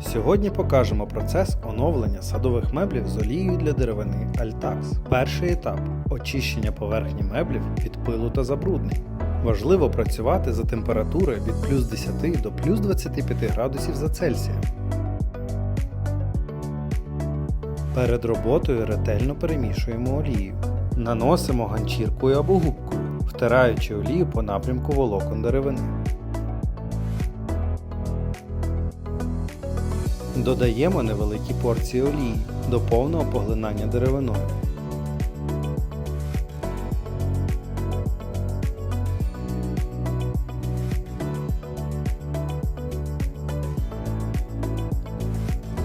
Сьогодні покажемо процес оновлення садових меблів з олією для деревини Altax. Перший етап очищення поверхні меблів від пилу та забруднень. Важливо працювати за температурою від плюс 10 до плюс 25 градусів за Цельсієм. Перед роботою ретельно перемішуємо олію. Наносимо ганчіркою або губкою, втираючи олію по напрямку волокон деревини. Додаємо невеликі порції олії до повного поглинання деревиною.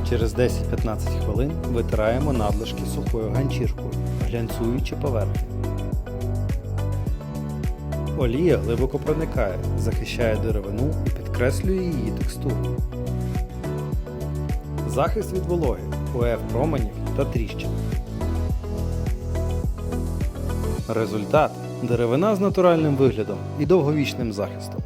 Через 10-15 хвилин витираємо надлишки сухою ганчіркою, глянцюючи поверхню. Олія глибоко проникає, захищає деревину і підкреслює її текстуру. Захист від вологи, УФ променів та тріщин. Результат деревина з натуральним виглядом і довговічним захистом.